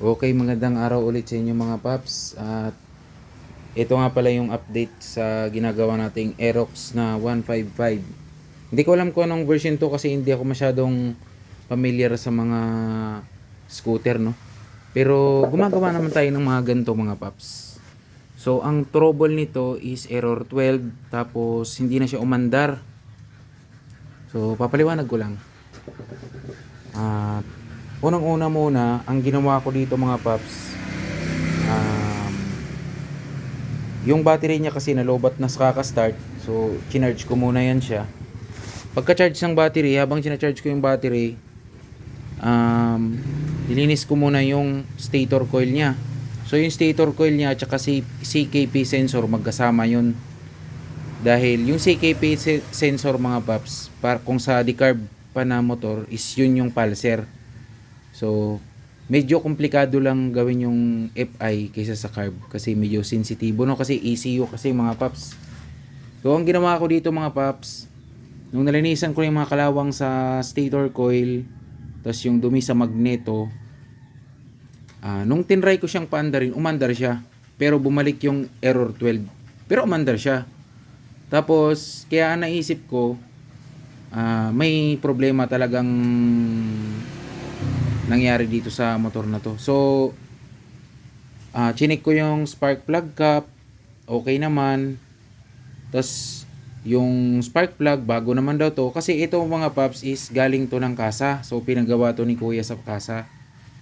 Okay, magandang araw ulit sa inyo mga paps. At ito nga pala yung update sa ginagawa nating Aerox na 155. Hindi ko alam kung anong version to kasi hindi ako masyadong familiar sa mga scooter, no? Pero gumagawa naman tayo ng mga ganito mga paps. So, ang trouble nito is error 12 tapos hindi na siya umandar. So, papaliwanag ko lang. At unang-una muna, ang ginawa ko dito mga paps, um, yung battery niya kasi nalobat na sa kaka-start. So, chinarge ko muna yan siya. Pagka-charge ng battery, habang sinacharge ko yung battery, um, nilinis ko muna yung stator coil niya. So, yung stator coil niya at si CKP sensor magkasama yun. Dahil yung CKP se- sensor mga paps, para kung sa decarb pa na motor is yun yung pulser. So, medyo komplikado lang gawin yung FI kaysa sa carb kasi medyo sensitibo no kasi ECU kasi mga paps. So, ang ginawa ko dito mga paps, nung nalinisan ko yung mga kalawang sa stator coil, tapos yung dumi sa magneto, ah, nung tinry ko siyang paandarin, umandar siya. Pero bumalik yung error 12. Pero umandar siya. Tapos, kaya naisip ko, ah, may problema talagang nangyari dito sa motor na to. So, ah chinik ko yung spark plug cap, okay naman. Tapos, yung spark plug, bago naman daw to. Kasi ito mga paps is galing to ng kasa. So, pinagawa to ni kuya sa kasa.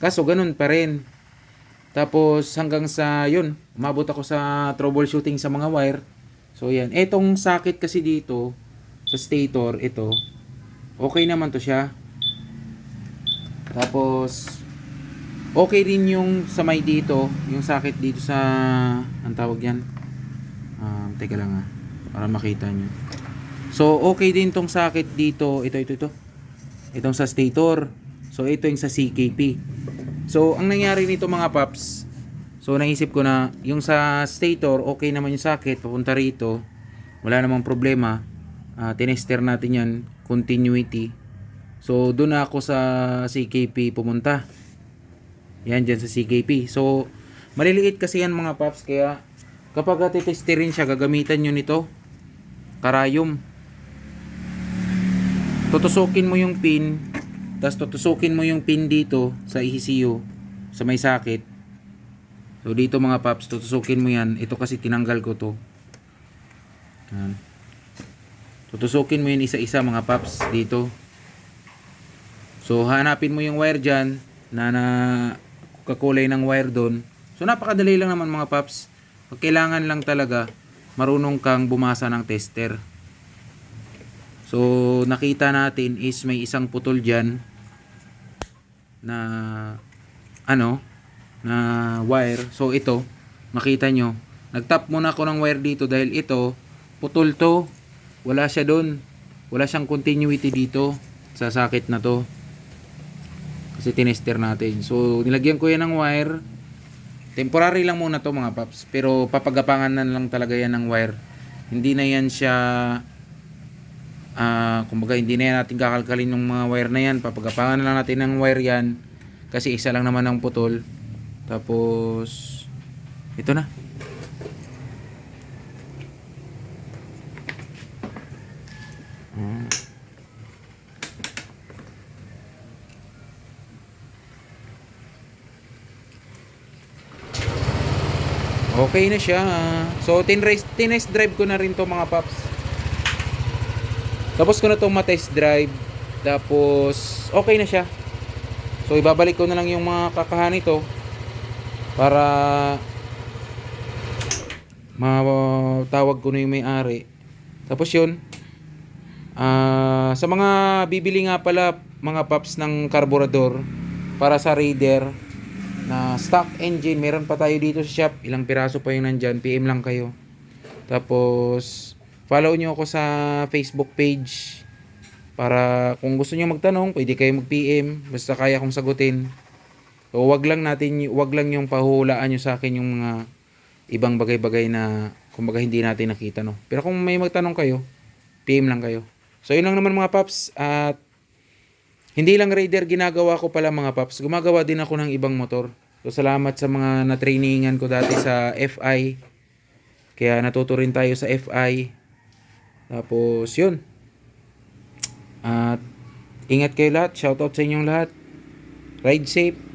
Kaso, ganun pa rin. Tapos, hanggang sa, yun, umabot ako sa troubleshooting sa mga wire. So, yan. Etong sakit kasi dito, sa stator, ito, okay naman to siya. Tapos, okay rin yung sa may dito, yung sakit dito sa, ang tawag yan? Um, teka lang ah, para makita nyo. So, okay din tong sakit dito, ito, ito, ito. Itong sa stator. So, ito yung sa CKP. So, ang nangyari nito mga paps, so naisip ko na, yung sa stator, okay naman yung sakit, papunta rito, wala namang problema. Ah, tinester natin yan, continuity. So, doon ako sa CKP pumunta. Yan, dyan sa CKP. So, maliliit kasi yan mga paps, kaya kapag atitesterin siya, gagamitan nyo nito, karayom. Tutusukin mo yung pin, tapos tutusukin mo yung pin dito sa ECU, sa may sakit. So, dito mga paps, tutusukin mo yan. Ito kasi tinanggal ko to. Yan. Tutusukin mo yun isa-isa mga paps dito. So hanapin mo yung wire dyan na, na kakulay ng wire doon. So napakadali lang naman mga paps. Kailangan lang talaga marunong kang bumasa ng tester. So nakita natin is may isang putol dyan na ano na wire. So ito makita nyo nagtap muna ako ng wire dito dahil ito putol to wala siya doon. Wala siyang continuity dito sa sakit na to. Kasi tinester natin. So, nilagyan ko yan ng wire. Temporary lang muna to mga paps. Pero papagapangan na lang talaga yan ng wire. Hindi na yan siya ah kumbaga hindi na yan natin kakalkalin yung mga wire na yan. Papagapangan na lang natin ng wire yan. Kasi isa lang naman ang putol. Tapos, ito na. Ah. Okay na siya. So, tinrace, tinest drive ko na rin to mga paps. Tapos ko na itong matest drive. Tapos, okay na siya. So, ibabalik ko na lang yung mga kakahan nito. Para matawag ko na yung may-ari. Tapos yun. Ah, sa mga bibili nga pala mga paps ng karburador para sa Raider na stock engine, meron pa tayo dito sa shop. Ilang piraso pa yung nandyan. PM lang kayo. Tapos, follow nyo ako sa Facebook page. Para kung gusto nyo magtanong, pwede kayo mag-PM. Basta kaya kong sagutin. So, wag lang natin, wag lang yung pahulaan nyo sa akin yung mga ibang bagay-bagay na kumbaga hindi natin nakita, no. Pero kung may magtanong kayo, PM lang kayo. So, yun lang naman mga paps. At hindi lang Raider ginagawa ko pala mga paps. Gumagawa din ako ng ibang motor. So, salamat sa mga na-trainingan ko dati sa FI. Kaya natuto rin tayo sa FI. Tapos yun. At ingat kayo lahat. Shoutout sa inyong lahat. Ride safe.